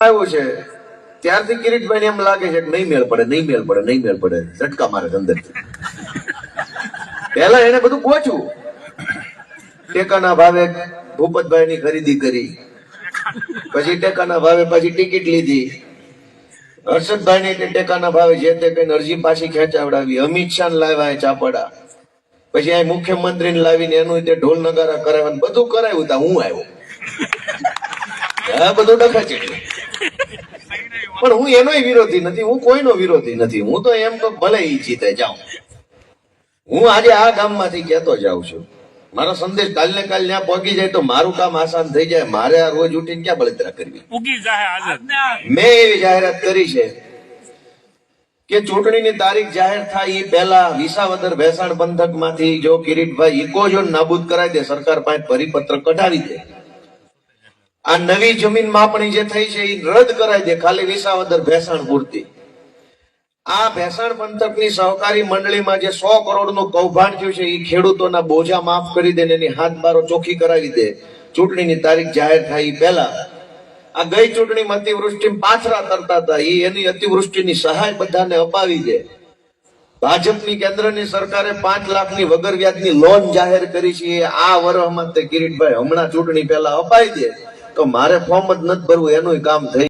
આવ્યું છે. ત્યારથી કિરીટભાઈ એમ લાગે છે નહીં મેળ પડે, નહીં મેળ પડે, નહીં મેળ પડે. ઝટકા મારે અંદર પેલા એને બધું પહોંચ્યું ટેકાના ભાવે ભૂપતભાઈ ની ખરીદી કરી. પછી ટેકાના ભાવે પછી ટિકિટ લીધી. હર્ષદભાઈ ને ટેકાના ભાવે જે તે કઈ અરજી પાછી ખેંચાવડાવી. અમિત શાહ લાવ્યા ચાપડા. પછી અહીં મુખ્યમંત્રી ને લાવીને એનું તે ઢોલ નગારા કરાવ્યા બધું કરાવ્યું તા હું આવ્યો. આ બધું ડખાચેડ્યું પણ હું એનોય વિરોધી નથી હું કોઈનો વિરોધી નથી. હું તો એમ તો ભલે ઈ જીતે જાઉં. હું આજે આ ગામમાંથી કહેતો જાઉં છું. મારો સંદેશ કાલ ને કાલ ત્યાં પહોંચી જાય તો મારું કામ આસાન થઈ જાય. મારે આ રોજ ઉઠીને ક્યાં બળતરા કરવી? મેં એવી જાહેરાત કરી છે કે ચૂંટણીની તારીખ જાહેર થાય એ પહેલા વિસાવદર ભેસાણ પંથકમાંથી જો કિરીટભાઈ ઇકોઝોન નાબૂદ કરાવી દે સરકાર પાસે પરિપત્ર કઢાવી દે. આ નવી જમીન માપણી જે થઈ છે, એ રદ કરાઈ દે. ખાલી વિસાવદર ભેસાણ પૂરતી. આ ભેસાણ પંથકની સહકારી મંડળીમાં જે સો કરોડનું કૌભાંડ થયું છે, એ ખેડૂતોના બોજા માફ કરી દે એની હાથ મારો ચોખ્ખી કરાવી દે. ચૂંટણીની તારીખ જાહેર થાય એ પહેલા. આ ગઈ ચૂંટણીમાં અતિવૃષ્ટિ પાછરા કરતા હતા. એ એની અતિવૃષ્ટિની સહાય બધાને અપાવી દે. ભાજપની કેન્દ્રની સરકારે પાંચ લાખની વગર વ્યાજની લોન જાહેર કરી છે. આ વર્ષમાં તે કિરીટભાઈ હમણાં ચૂંટણી પહેલા અપાઈ દે. તો મારે ફોર્મ જ નથી ભરવું એનું કામ થઈ